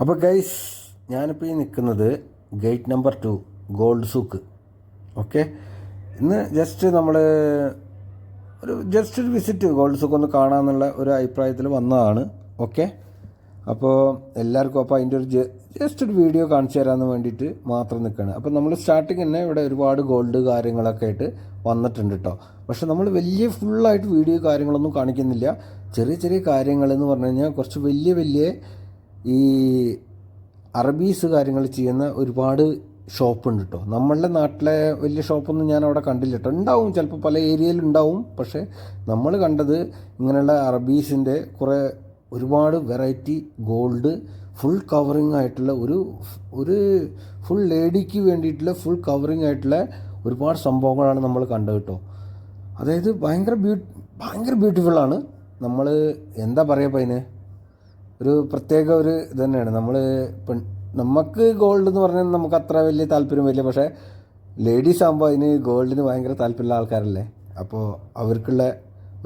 അപ്പോൾ ഗൈസ് ഞാനിപ്പോൾ ഈ നിൽക്കുന്നത് gate number two Gold Souk okay ഇന്ന് ജസ്റ്റ് നമ്മൾ ഒരു ജസ്റ്റ് ഒരു വിസിറ്റ് ഗോൾഡ് സൂക്ക് ഒന്ന് കാണാമെന്നുള്ള ഒരു അഭിപ്രായത്തിൽ വന്നതാണ്. ഓക്കെ അപ്പോൾ എല്ലാവർക്കും അപ്പോൾ അതിന്റെ ഒരു ജസ്റ്റ് ഒരു വീഡിയോ കാണിച്ചു തരാമെന്ന് വേണ്ടിയിട്ട് മാത്രം നിൽക്കുകയാണ് അപ്പോൾ നമ്മൾ സ്റ്റാർട്ടിങ് തന്നെ ഇവിടെ ഒരുപാട് ഗോൾഡ് കാര്യങ്ങളൊക്കെ ആയിട്ട് വന്നിട്ടുണ്ട് കേട്ടോ പക്ഷെ നമ്മൾ വലിയ ഫുള്ളായിട്ട് വീഡിയോ കാര്യങ്ങളൊന്നും കാണിക്കുന്നില്ല. ചെറിയ ചെറിയ കാര്യങ്ങൾ എന്ന് പറഞ്ഞു കഴിഞ്ഞാൽ കുറച്ച് വലിയ വലിയ ഈ അറബീസ് കാര്യങ്ങൾ ചെയ്യുന്ന ഒരുപാട് ഷോപ്പുണ്ട് കേട്ടോ നമ്മളുടെ നാട്ടിലെ വലിയ ഷോപ്പൊന്നും ഞാൻ അവിടെ കണ്ടില്ല കേട്ടോ ഉണ്ടാവും ചിലപ്പോൾ പല ഏരിയയിൽ ഉണ്ടാവും. പക്ഷേ നമ്മൾ കണ്ടത് ഇങ്ങനെയുള്ള അറബീസിന്റെ കുറേ ഒരുപാട് വെറൈറ്റി ഗോൾഡ് ഫുൾ കവറിങ് ആയിട്ടുള്ള ഒരു ഒരു ഫുൾ ലേഡിക്ക് വേണ്ടിയിട്ടുള്ള ഫുൾ കവറിങ് ആയിട്ടുള്ള ഒരുപാട് സംഭവങ്ങളാണ് നമ്മൾ കണ്ടത് കേട്ടോ അതായത് ഭയങ്കര ബ്യൂ ഭയങ്കര ബ്യൂട്ടിഫുള്ളാണ്. നമ്മൾ എന്താ പറയുക അതിന് ഒരു പ്രത്യേക ഒരു ഇത് തന്നെയാണ്. നമ്മൾ പെൺ നമുക്ക് ഗോൾഡ് എന്ന് പറഞ്ഞാൽ നമുക്ക് അത്ര വലിയ താല്പര്യം വരില്ല. പക്ഷേ ലേഡീസ് ആകുമ്പോൾ അതിന് ഗോൾഡിന് ഭയങ്കര താല്പര്യമുള്ള ആൾക്കാരല്ലേ? അപ്പോൾ അവർക്കുള്ള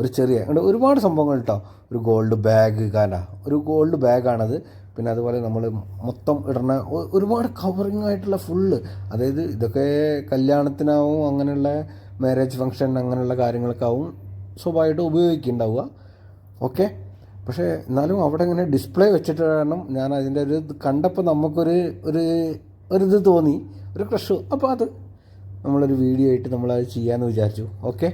ഒരു ചെറിയ ഒരുപാട് സംഭവങ്ങൾ കേട്ടോ ഒരു ഗോൾഡ് ബാഗ് കാന. ഒരു ഗോൾഡ് ബാഗാണത് പിന്നെ അതുപോലെ നമ്മൾ മൊത്തം ഇടുന്ന ഒരുപാട് കവറിങ് ആയിട്ടുള്ള ഫുള്ള് അതായത് ഇതൊക്കെ കല്യാണത്തിനാവും അങ്ങനെയുള്ള മാരേജ് ഫങ്ഷൻ അങ്ങനെയുള്ള കാര്യങ്ങൾക്കാവും സ്വാഭാവികമായിട്ട് ഉപയോഗിക്കുന്നുണ്ടാവുക ഓക്കെ പക്ഷേ എന്നാലും അവിടെ ഇങ്ങനെ ഡിസ്പ്ലേ വെച്ചിട്ട് കാരണം ഞാൻ അതിന്റെ ഒരു ഇത് കണ്ടപ്പോൾ നമുക്കൊരു ഒരു ഒരു ഇത് തോന്നി. ഒരു ക്രഷ്. അപ്പോൾ അത് നമ്മളൊരു വീഡിയോ ആയിട്ട് നമ്മളത് ചെയ്യാമെന്ന് വിചാരിച്ചു. ഓക്കെ?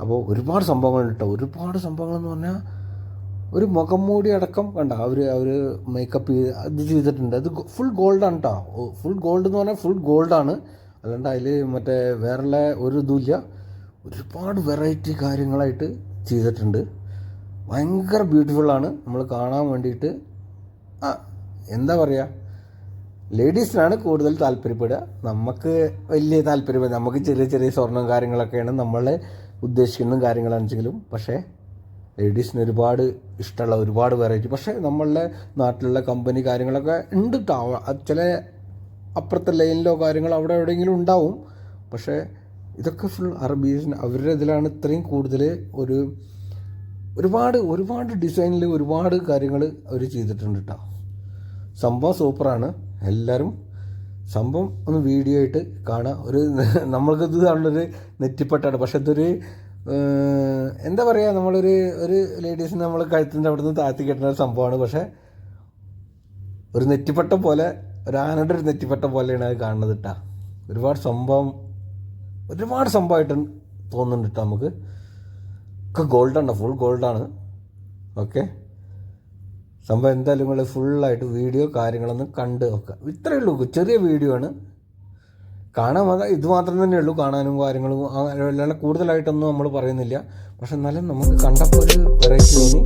അപ്പോൾ ഒരുപാട് സംഭവങ്ങളുണ്ട് കേട്ടോ ഒരുപാട് സംഭവങ്ങളെന്ന് പറഞ്ഞാൽ ഒരു മുഖം മൂടി അടക്കം കണ്ട അവർ അവർ മേക്കപ്പ് അത് ചെയ്തിട്ടുണ്ട്. അത് ഫുൾ ഗോൾഡാണ് കേട്ടോ ഫുൾ ഗോൾഡ് എന്ന് പറഞ്ഞാൽ ഫുൾ ഗോൾഡാണ് അല്ലാണ്ട് അതിൽ മറ്റേ വേറെ ഒരു ഇതുമില്ല ഒരുപാട് വെറൈറ്റി കാര്യങ്ങളായിട്ട് ചെയ്തിട്ടുണ്ട്. ഭയങ്കര ബ്യൂട്ടിഫുള്ളാണ് നമ്മൾ കാണാൻ വേണ്ടിയിട്ട് ആ എന്താ പറയുക ലേഡീസിനാണ് കൂടുതൽ താല്പര്യപ്പെടുക. നമുക്ക് വലിയ താല്പര്യം നമുക്ക് ചെറിയ ചെറിയ സ്വർണം കാര്യങ്ങളൊക്കെയാണ് നമ്മൾ ഉദ്ദേശിക്കുന്ന കാര്യങ്ങളാണെങ്കിലും പക്ഷേ ലേഡീസിന് ഒരുപാട് ഇഷ്ടമുള്ള ഒരുപാട് വെറൈറ്റി പക്ഷേ നമ്മളുടെ നാട്ടിലുള്ള കമ്പനി കാര്യങ്ങളൊക്കെ ഉണ്ട് ചില അപ്പുറത്തെ ലൈനിലോ കാര്യങ്ങളോ അവിടെ എവിടെയെങ്കിലും ഉണ്ടാവും. പക്ഷേ ഇതൊക്കെ ഫുൾ അറബീസിന് അവരുടെ ഇതിലാണ് ഇത്രയും കൂടുതൽ ഒരു ഒരുപാട് ഒരുപാട് ഡിസൈനിൽ ഒരുപാട് കാര്യങ്ങൾ അവർ ചെയ്തിട്ടുണ്ട് കേട്ടോ സംഭവം സൂപ്പറാണ്. എല്ലാവരും സംഭവം ഒന്ന് വീഡിയോ ആയിട്ട് കാണാം. ഒരു നമ്മൾക്കിത് കാണുന്നൊരു നെറ്റിപ്പെട്ടാണ്. പക്ഷെ ഇതൊരു എന്താ പറയുക നമ്മളൊരു ഒരു ലേഡീസിന് നമ്മൾ കഴുത്തിന്റെ അവിടെ നിന്ന് താഴ്ത്തി കെട്ടുന്ന ഒരു സംഭവമാണ്. പക്ഷേ ഒരു നെറ്റിപ്പട്ട പോലെ ഒരു ആനയുടെ ഒരു നെറ്റിപ്പട്ട പോലെയാണ് അത് കാണുന്നത് കേട്ടോ ഒരുപാട് സംഭവം ഒരുപാട് സംഭവമായിട്ട് തോന്നുന്നുണ്ട് കേട്ടോ നമുക്ക്. ഒക്കെ ഗോൾഡാണ് ഫുൾ ഗോൾഡാണ്. ഓക്കെ സംഭവം എന്തായാലും നിങ്ങൾ ഫുള്ളായിട്ട് വീഡിയോ കാര്യങ്ങളൊന്നും കണ്ട് നോക്കുക. ഇത്രയേ ഉള്ളൂ. ചെറിയ വീഡിയോ ആണ്. കാണാൻ ഇത് മാത്രം തന്നെ ഉള്ളൂ കാണാനും കാര്യങ്ങളും. അല്ലാണ്ട് കൂടുതലായിട്ടൊന്നും നമ്മൾ പറയുന്നില്ല. പക്ഷെ എന്നാലും നമുക്ക് കണ്ടപ്പോൾ ഒരു വെറൈറ്റി തോന്നി.